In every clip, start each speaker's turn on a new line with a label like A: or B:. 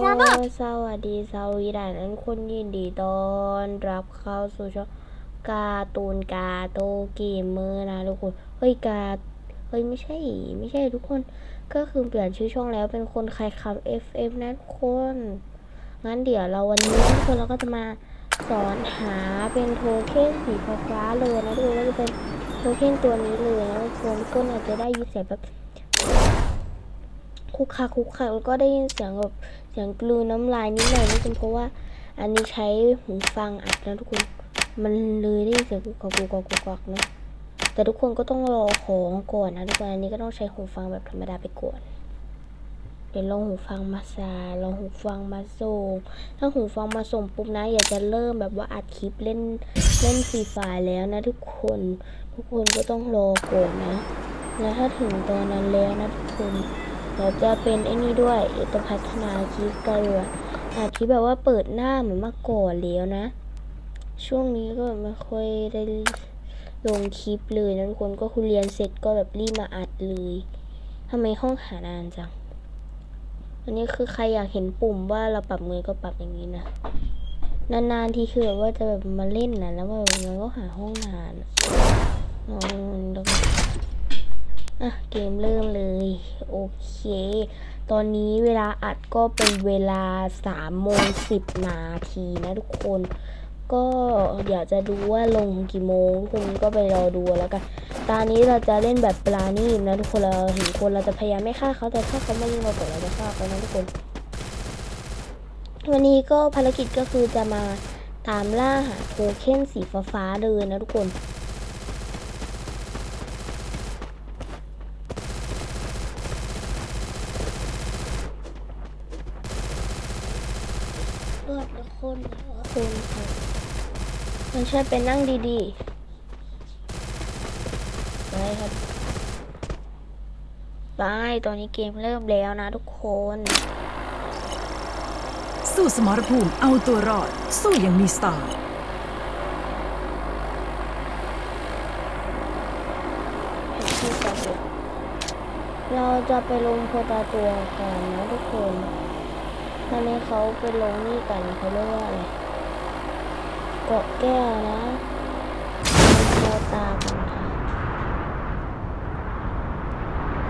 A: Warm up
B: สวัสดีสวีดันนั้นคนยินดีต้อนรับเข้าสู่ช่องการ์ตูนกาโตเกมเมอร์นะทุกคน เฮ้ยกา เฮ้ยไม่ใช่ ไม่ใช่ทุกคน ก็คือเปลี่ยนชื่อช่องแล้วเป็นคนใครขับ FM นะทุกคน งั้นเดี๋ยวเราวันนี้ทุกคนเราก็จะมาสอนหาเป็นโทเค็นสีฟ้าเลยนะทุกคนก็จะเป็นโทเค็นตัวนี้เลยนะทุกคนก็อาจจะได้ยินเสียงแบบ คุกคักคุกคักแล้วก็ได้ยินเสียงแบบเสียงกลืนน้ำลายนิดหน่อยนี่เป็นเพราะว่า อันนี้ใช้หูฟังอัดนะทุกคน มันเลยได้ยินเสียงกุกกักกุกกักกุกกักเนะแต่ทุกคนก็ต้องรอของก่อนนะทุกคนอันนี้ก็ต้องใช้หูฟังแบบธรรมดาไปก่อนเดี๋ยวลองหูฟังมาซาลองหูฟังมาส่ง ถ้าหูฟังมาส่งปุ๊บนะ อยากจะเริ่มแบบว่าอัดคลิปเล่นเล่นฟรีไฟล์แล้วนะทุกคน ทุกคนก็ต้องรอก่อนนะ แล้วถ้าถึงตอนนั้นแล้วนะทุกคน เดี๋ยวจะเป็นไอ้นี่ด้วยเดี๋ยวจะพัฒนาคลิปกันเลยอาคลิปแบบว่าเปิดหน้าเหมือนเมื่อก่อนแล้วนะ ช่วงนี้ก็ไม่ค่อยได้ลงคลิปเลยนะทุกคนก็คือเรียนเสร็จก็แบบรีบมาอัดเลยทำไมห้องหานานจังอันนี้คือใครอยากเห็นปุ่มว่าเราปรับมือก็ปรับอย่างนี้นะนานๆทีคือแบบว่าจะแบบมาเล่นนะแล้วแบบมันก็หาห้องนานอะอ๋อแล้วก็ อะเกมเริ่มเลย โอเค ตอนนี้เวลาอัดก็เป็นเวลา3โมง10 นาทีนะทุกคน ก็เดี๋ยวจะดูว่าลงกี่โมงทุกคนก็ไปรอดูแล้วกัน ตอนนี้เราจะเล่นแบบปลาณีมนะทุกคนเราเห็นคนเราจะพยายามไม่ฆ่าเขาแต่ถ้าเขาไม่ยิงเราก่อนเราจะฆ่าเขานะทุกคน วันนี้ก็ภารกิจก็คือจะมาตามล่าหาโทเค็นสีฟ้าๆเลยนะทุกคน
A: เลือดหรือคนเหรอ
B: คุณค่ะมัน ช่วยเป็นนั่งดีๆไปครับไปตอนนี้เกมเริ่มแล้วนะทุกคน
C: สู้สมรภูมิเอาตัวรอด สู้อย่างมีสไตล์
B: แผนที่สำเร็จเราจะไปลงโพตาตัวกันนะทุกคนตอนนี้เขาไปลงนี่กันเขาเรียกว่าอะไรเกาะแก้วนะโพตากันค่ะ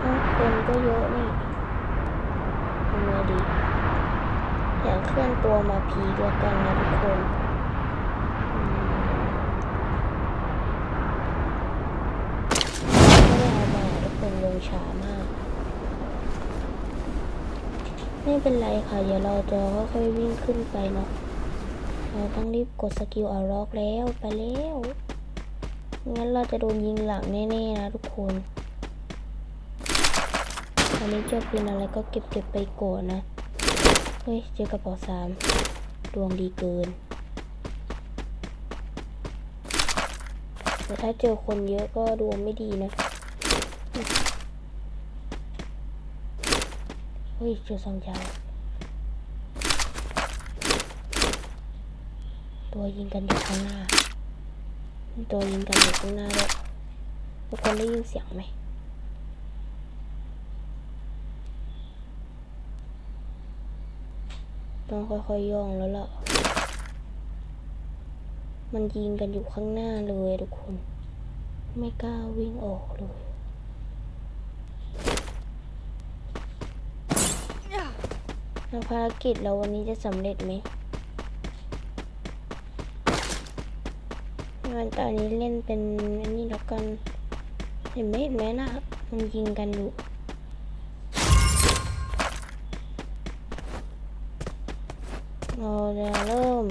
B: อ้าคนก็เยอะนี่ทำไงดีอยากเคลื่อนตัวมาพีด้วยกันนะทุกคนคนลงช้ามาก ไม่เป็นไรค่ะ เดี๋ยวเราจะค่อยๆวิ่งขึ้นไปเนาะ เราต้องรีบกดสกิลอาร็อกแล้วไปแล้วงั้นเราจะโดนยิงหลังแน่ๆนะทุกคนตอนนี้เจอปืนอะไรก็เก็บเก็บไปก่อนนะ เฮ้ย เจอกระเป๋าสามดวงดีเกิน แต่ถ้าเจอคนเยอะก็ดวงไม่ดีนะ เฮ้ย เจอสองยาว ตัวยิงกันอยู่ข้างหน้า ตัวยิงกันอยู่ข้างหน้าด้วยทุกคนได้ยินเสียงไหมต้องค่อยๆย่องแล้วล่ะ มันยิงกันอยู่ข้างหน้าเลยทุกคน ไม่กล้าวิ่งออกเลยแล้วภารกิจเราวันนี้จะสำเร็จไหม งั้นตอนนี้เล่นเป็นอันนี้แล้วกัน เห็นไหมเห็นไหมนะมันยิงกันอยู่เราจะเริ่ม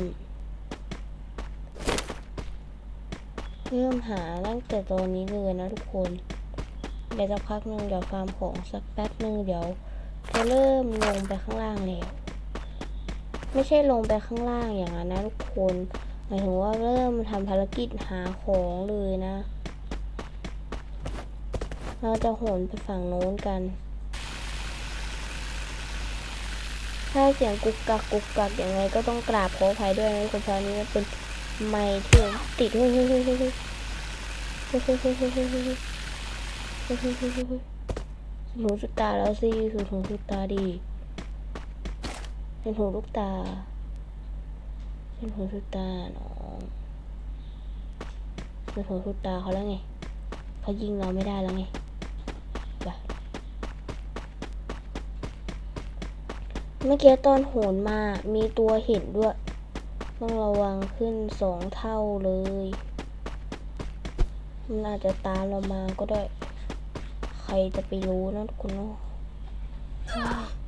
B: เริ่มหาตั้งแต่ตอนนี้เลยนะทุกคน เดี๋ยวสักพักหนึ่งเดี๋ยวฟาร์มของสักแป๊บหนึ่งเดี๋ยว จะเริ่มลงไปข้างล่างแล้ว ไม่ใช่ลงไปข้างล่างอย่างนั้นนะทุกคน มายถึงว่าเริ่มทำภารกิจหาของเลยนะ เราจะโหนไปฝั่งโน้นกัน ถ้าเสียงกุกกักกุกกักอย่างไรก็ต้องกราบขออภัยด้วยนะทุกคนเพานี้มันเป็นไมค์ที่ติดเฮ้ยเฮ้ยเฮ้ยเฮ้ยเฮ้ยเฮ้ยเฮ้ยเฮ้ยเฮ้ยเฮ้ยเฮ้ยเฮ้ยเฮ้ยเฮ้ยเฮ้ยเฮ้ยหนูสุดตาแล้วสิสุดหูสุดตาดีเป็นหูลูกตา เป็นหูลูกตาน้องเป็นหูลูกตาเขาแล้วไงเขายิงเราไม่ได้แล้วไงไปเมื่อกี้ตอนโหนมามีตัวเห็นด้วย ต้องระวังขึ้นสองเท่าเลย มันอาจจะตามเรามาก็ได้ ใครจะไปรู้นะทุกคนเนาะเฮ้ย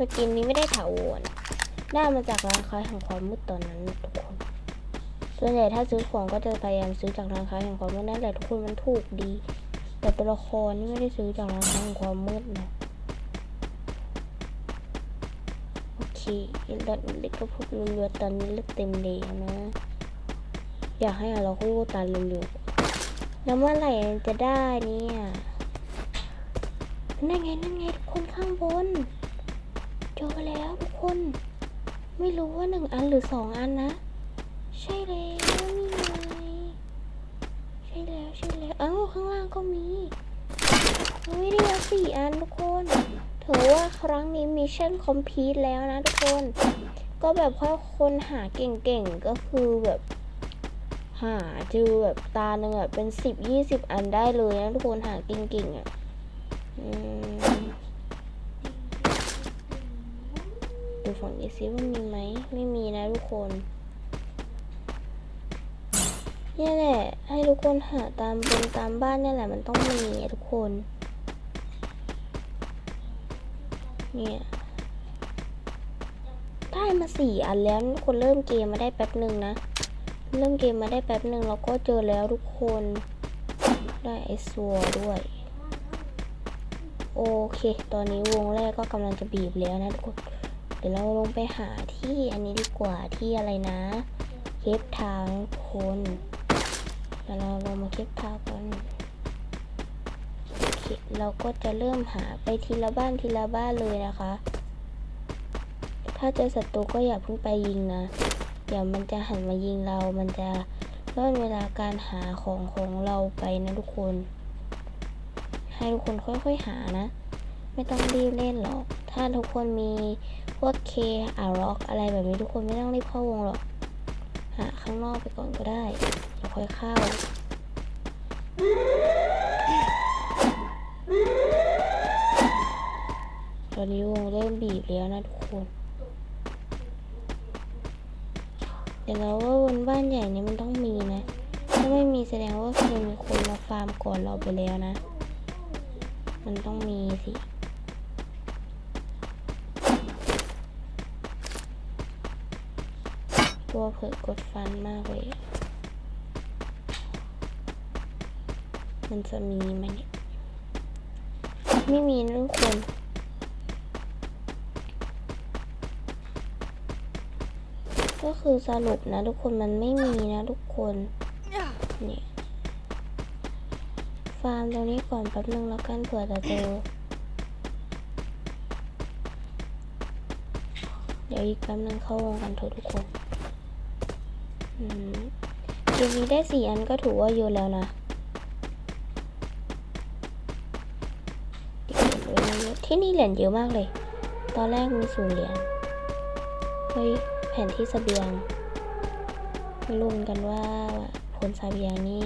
B: สกินนี้ไม่ได้ถาวรได้มาจากร้านค้าแห่งความมืดตอนนั้นทุกคน ส่วนใหญ่ถ้าซื้อของก็จะพยายามซื้อจากร้านค้าแห่งความมืดนั่นแหละทุกคนมันถูกดี แต่ตัวละครนี่ไม่ได้ซื้อจากร้านค้าแห่งความมืดนะโอเครถเล็กก็พูดเรือๆตอนนี้เลือกเต็มแล้วนะ อยากให้เราคู่ตาเร็วๆแล้วเมื่อไหร่จะได้เนี่ยนั่นไงนั่นไงทุกคนข้างบน เจอแล้วทุกคน ไม่รู้ว่าหนึ่งอันหรือสองอันนะ ใช่แล้วนี่ไงใช่แล้วใช่แล้วเอ้าข้างล่างก็มีเฮ้ยได้แล้วสี่อันทุกคนถือว่าครั้งนี้มิชชั่นคอมพีทแล้วนะทุกคน ก็แบบว่าคนหาเก่งๆก็คือแบบ หาเจอแบบตาหนึ่งอะเป็นสิบยี่สิบอันได้เลยนะทุกคนหาเก่งๆอะอืม ดูฝั่งนี้ซิว่ามีไหม ไม่มีนะทุกคนเนี่ยแหละ ให้ทุกคนหาตามบนตามบ้านเนี่ยแหละมันต้องมีทุกคน เนี่ยได้มาสี่อันแล้วคนเริ่มเกมมาได้แป๊บหนึ่งนะ เริ่มเกมมาได้แป๊บหนึ่งแล้วก็เจอแล้วทุกคน ได้ไอซัวด้วย โอเค ตอนนี้วงแรกก็กำลังจะบีบแล้วนะทุกคน เดี๋ยวเราลงไปหาที่อันนี้ดีกว่าที่อะไรนะเคปทาวคนเดี๋ยวเราลงมาเคปทาวกันโอเคเราก็จะเริ่มหาไปทีละบ้านทีละบ้านเลยนะคะ ถ้าเจอศัตรูก็อย่าเพิ่งไปยิงนะ เดี๋ยวมันจะหันมายิงเรา มันจะล่นเวลาการหาของของเราไปนะทุกคน ให้ทุกคนค่อยๆหานะ ไม่ต้องรีบเล่นหรอก ถ้าทุกคนมีพวกเคอาร็อกอะไรแบบนี้ทุกคนไม่ต้องรีบเข้าวงหรอก หาข้างนอกไปก่อนก็ได้เดี๋ยวค่อยเข้า ตอนนี้วงเริ่มบีบแล้วนะทุกคนเดี๋ยวเราว่าบนบ้านใหญ่นี้มันต้องมีนะ ถ้าไม่มีแสดงว่าเคยมีคนมาฟาร์มก่อนเราไปแล้วนะ มันต้องมีสิ ตัวเผิดกดฟันมากเลย มันจะมีไหมเนี่ยไม่มีนะทุกคนก็คือสรุปนะทุกคนมันไม่มีนะทุกคนเนี่ยฟาร์มตรงนี้ก่อนแป๊บนึงแล้วกันเผื่อจะเจอเดี๋ยวอีกแป๊บนึงเข้าวงกันเถอะทุกคน อืมเกมนี้ได้สี่อันก็ถือว่าเยอะแล้วนะเหรียญเยอะที่นี่เหรียญเยอะมากเลย ตอนแรกมีศูนย์เหรียญ เฮ้ย แผนที่เสบียง ไม่รู้เหมือนกันว่าผลเสบียงนี่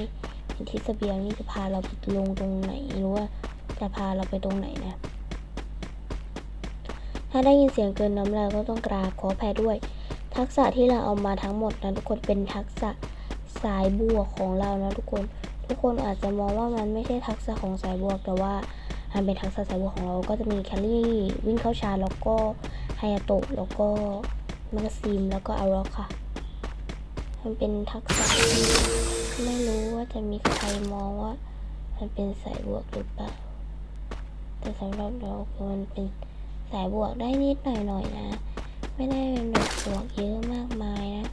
B: แผนที่เสบียงนี่จะพาเราไปลงตรงไหนหรือว่าจะพาเราไปตรงไหนนะ ถ้าได้ยินเสียงเกินน้ำลายก็ต้องกราบขอแพ้ด้วย ทักษะที่เราเอามาทั้งหมดนะทุกคนเป็นทักษะสายบวกของเรานะทุกคน ทุกคนอาจจะมองว่ามันไม่ใช่ทักษะของสายบวก แต่ว่ามันเป็นทักษะสายบวกของเราก็จะมีแคลรี่วิ่งเข้าชาร์แล้วก็ไฮยาโตะแล้วก็แมกกซีมแล้วก็อาร็อกค่ะ มันเป็นทักษะที่ไม่รู้ว่าจะมีใครมองว่า มันเป็นสายบวกหรือเปล่าแต่สำหรับเราคือมันเป็นสายบวกได้นิดหน่อยหน่อยนะ ไม่ได้เป็นแบบบวกเยอะมากมายนะ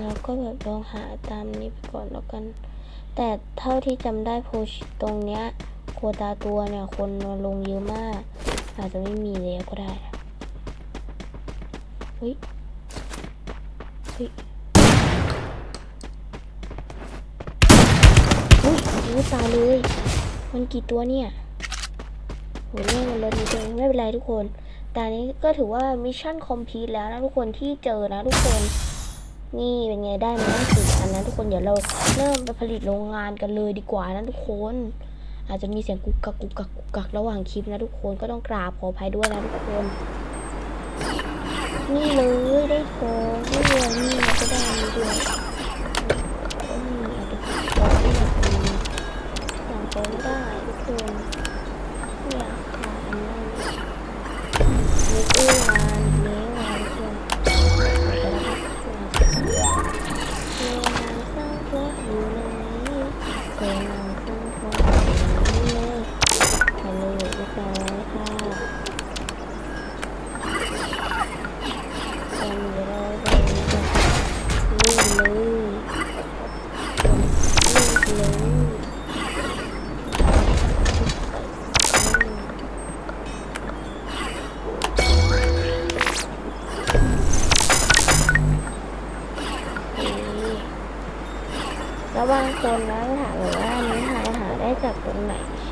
B: แล้วก็แบบลองหาตามนี้ไปก่อนแล้วกัน แต่เท่าที่จำได้โพชตรงเนี้ยโควตาตัวเนี่ยคนมาลงเยอะมาก อาจจะไม่มีแล้วก็ได้นะเฮ้ยเฮ้ยอุ้ยอุ้ยตายเลย มันกี่ตัวเนี่ย โหเนี่ยมันลดนิดเดียวไม่เป็นไรทุกคนตอนนี้ก็ถือว่ามิชชั่นคอมพลีทแล้วนะทุกคนที่เจอนะทุกคน นี่เป็นไงได้มาตั้งสี่อันนะทุกคนเดี๋ยวเราเริ่มไปผลิตโรงงานกันเลยดีกว่านะทุกคน อาจจะมีเสียงกุกกักกุกกักกุกกักระหว่างคลิปนะทุกคนก็ต้องกราบขออภัยด้วยนะทุกคน นี่เลยได้ทอง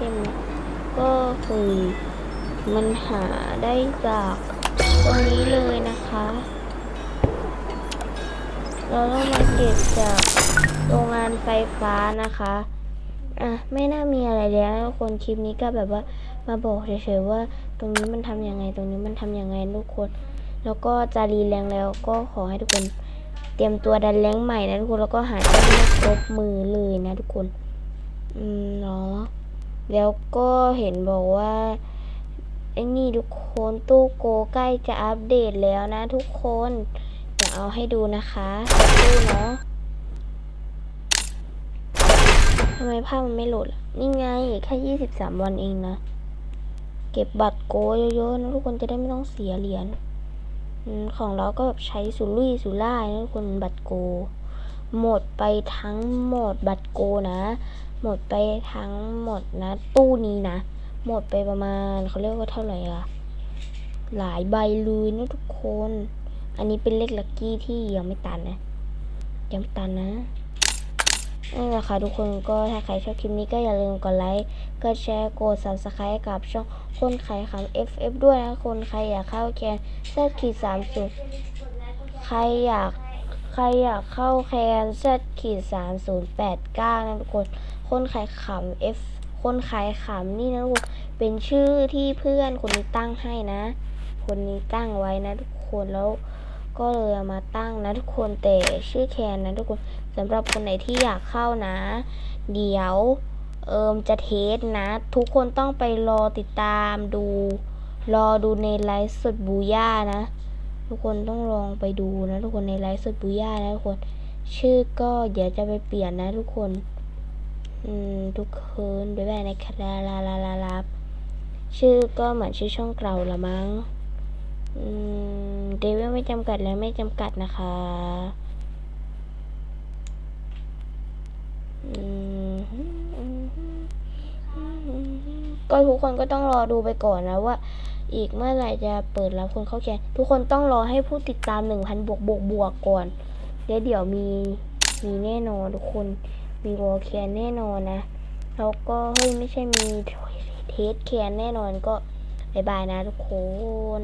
B: ช่ไหมก็คือมันหาได้จากตรงนี้เลยนะคะ เราต้องมาเก็บจากโรงงานไฟฟ้านะคะอะไม่น่ามีอะไรแล้วทุกคนคลิปนี้ก็แบบว่ามาบอกเฉยๆว่า ตรงนี้มันทำยังไง ตรงนี้มันทำยังไงทุกคน แล้วก็จะรีแรงแล้วก็ขอให้ทุกคนเตรียมตัวดันแรงใหม่นะทุกคนแล้วก็หาเจ้าหน้าครบมือเลยนะทุกคน อืมเนาะ แล้วก็เห็นบอกว่าไอ้นี่ทุกคนตู้โกใกล้จะอัปเดตแล้วนะทุกคนเดี๋ยวเอาให้ดูนะคะดูเนาะทำไมภาพมันไม่โหลดนี่ไงแค่ยี่สิบสามวันเองนะ เก็บบัตรโกเยอะๆนะทุกคนจะได้ไม่ต้องเสียเหรียญของเราก็แบบใช้สุรุ่ยสุร่ายนะทุกคนบัตรโก หมดไปทั้งหมดบัตรโกนะ หมดไปทั้งหมดนะ ตู้นี้นะ หมดไปประมาณเขาเรียกว่าเท่าไหร่อะหลายใบเลยนะทุกคน อันนี้เป็นเลขลัคกี้ที่ยังไม่ตันนะ ยังไม่ตันนะนี่นแหละค่ะทุกคนก็ถ้าใครชอบคลิปนี้ก็อย่าลืมกดไลค์กดแชร์กด subscribe กับช่องคนขายขำ FF ด้วยนะคนใครอยากเข้าแคนแซดขีดสามศูนย์ใครอยากใครอยากเข้าแคนแซดขีดสามศูนย์แปดเก้านะทุกคน คนขายขำ F คนขายขำนี่นะทุกคนเป็นชื่อที่เพื่อนคนนี้ตั้งให้นะ คนนี้ตั้งไว้นะทุกคนแล้วก็เลยมาตั้งนะทุกคนแต่ชื่อแคนนะทุกคนสำหรับคนไหนที่อยากเข้านะ เดี๋ยวเอิมจะเทสนะ ทุกคนต้องไปรอติดตามดู รอดูในไลฟ์สดบูย่านะ ทุกคนต้องลองไปดูนะ ทุกคนในไลฟ์สดบูย่านะทุกคน ชื่อก็เดี๋ยวจะไปเปลี่ยนนะทุกคน อืมทุกคนบ๊ายบายนะคะลาลาลาลาลาชื่อก็เหมือนชื่อช่องเก่าละมั้ง อืมเดวิลไม่จำกัดและไม่จำกัดนะคะ อืมก็ทุกคนก็ต้องรอดูไปก่อนนะว่า อีกเมื่อไหร่จะเปิดรับคนเข้าแคนทุกคนต้องรอให้ผู้ติดตามหนึ่งพันบวกบวกบวกก่อนแล้วเดี๋ยวมีมีแน่นอนทุกคน มีวอลแคนแน่นอนนะ แล้วก็เฮ้ยไม่ใช่มีเทสแคนแน่นอนก็บายบายนะทุกคน